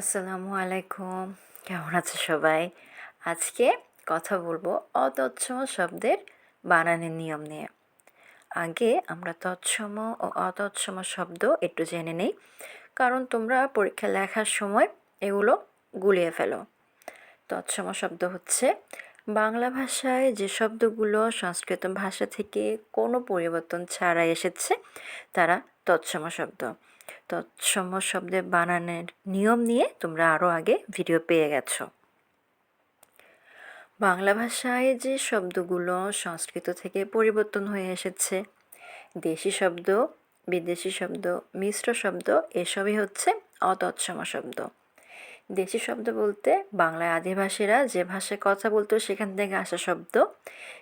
আসসালামু আলাইকুম। কেমন আছে সবাই? আজকে কথা বলব অতৎসম শব্দের বানানের নিয়ম নিয়ে। আগে আমরা তৎসম ও অতৎসম শব্দ একটু জেনে নেই, কারণ তোমরা পরীক্ষা লেখার সময় এগুলো গুলিয়ে ফেলো। তৎসম শব্দ হচ্ছে বাংলা ভাষায় যে শব্দগুলো সংস্কৃত ভাষা থেকে কোনো পরিবর্তন ছাড়া এসেছে, তারা তৎসম শব্দ। তৎসম শব্দের বানানের নিয়ম নিয়ে তোমরা আরও আগে ভিডিও পেয়ে গেছো। বাংলা ভাষায় যে শব্দগুলো সংস্কৃত থেকে পরিবর্তন হয়ে এসেছে, দেশি শব্দ, বিদেশি শব্দ, মিশ্র শব্দ, এসবই হচ্ছে অতৎসম শব্দ। দেশি শব্দ বলতে বাংলায় আদিবাসীরা যে ভাষায় কথা বলতো সেখান থেকে আসা শব্দ।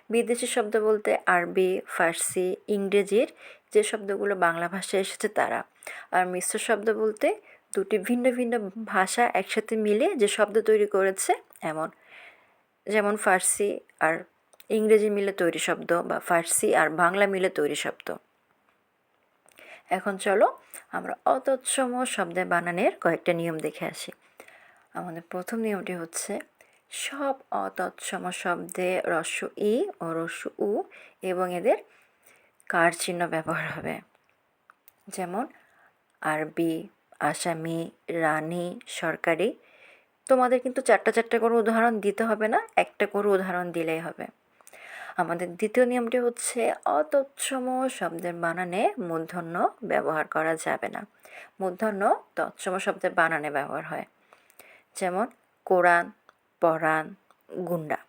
বিদেশি শব্দ বলতে আরবি, ফার্সি, ইংরেজির যে শব্দগুলো বাংলা ভাষায় এসেছে তারা। আর মিশ্র শব্দ বলতে দুটি ভিন্ন ভিন্ন ভাষা একসাথে মিলে যে শব্দ তৈরি করেছে এমন। যেমন ফার্সি আর ইংরেজি মিলে তৈরি শব্দ বা ফার্সি আর বাংলা মিলে তৈরি শব্দ। এখন চলো আমরা অতৎসম শব্দের বানানের কয়েকটা নিয়ম দেখে আসি। আমাদের প্রথম নিয়মটি হচ্ছে সব অতৎসম শব্দে রস্য ই ও রস্য উ এবং এদের কার চিহ্ন ব্যবহার হবে। যেমন, আরবি, আসামি, রানী, সরকারি। তোমাদের কিন্তু চারটা চারটা করে উদাহরণ দিতে হবে না, একটা করে উদাহরণ দিলেই হবে। আমাদের দ্বিতীয় নিয়মটি হচ্ছে অতৎসম শব্দের বানানে মূর্ধন্য ব্যবহার করা যাবে না। মূর্ধন্য তৎসম শব্দের বানানে ব্যবহার হয়। যেমন কোরআন, পরাণ, গুন্ডা।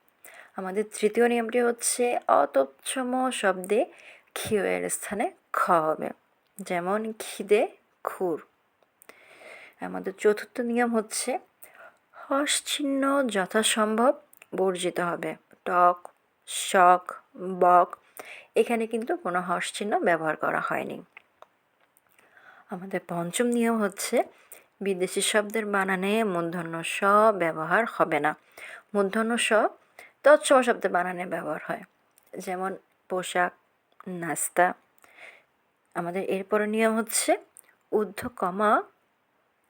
আমাদের তৃতীয় নিয়মটি হচ্ছে অতৎসম শব্দে ক্ষিয়ের স্থানে খ হবে, যেমন খিদে, খুর। আমাদের চতুর্থ নিয়ম হচ্ছে হস চিহ্ন যথাসম্ভব বর্জিত হবে, টক, শক, বক। এখানে কিন্তু কোনো হস চিহ্ন ব্যবহার করা হয়নি। আমাদের পঞ্চম নিয়ম হচ্ছে বিদেশি শব্দের বানানে মূর্ধন্য স ব্যবহার হবে না। মূর্ধন্য স তৎসম শব্দের বানানে ব্যবহার হয়। যেমন পোশাক, নাস্তা। আমাদের এরপরে নিয়ম হচ্ছে ঊর্ধ্ব কমা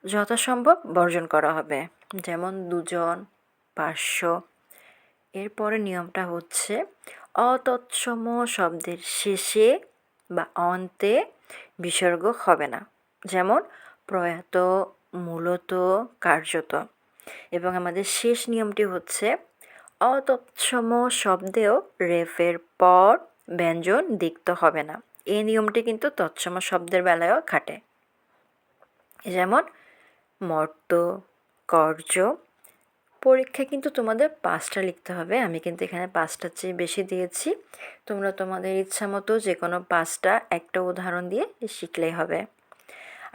যথাসম্ভব বর্জন করা হবে। যেমন দুজন, পাঁচশো। এরপরে নিয়মটা হচ্ছে অতৎসম শব্দের শেষে বা অন্তে বিসর্গ হবে না। যেমন প্রয়াত, মূলত, কার্যত। এবং আমাদের শেষ নিয়মটি হচ্ছে, অতৎসম শব্দেও রেফের পর ব্যঞ্জন দিক্ত হবে না। এই নিয়মটি কিন্তু তৎসম শব্দের বেলায়ও খাটে। যেমন, মর্ত, কর্য, পরীক্ষা কিন্তু তোমাদের পাঁচটা লিখতে হবে। আমি কিন্তু এখানে পাঁচটার চেয়ে বেশি দিয়েছি। তোমরা তোমাদের ইচ্ছা মতো যে কোনো পাঁচটা একটা উদাহরণ দিয়ে শিখলেই হবে।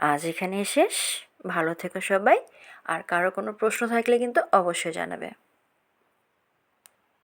আজ এখানে শেষ। ভালো থেকো সবাই। আর কারও কোনো প্রশ্ন থাকলে কিন্তু অবশ্যই জানাবে।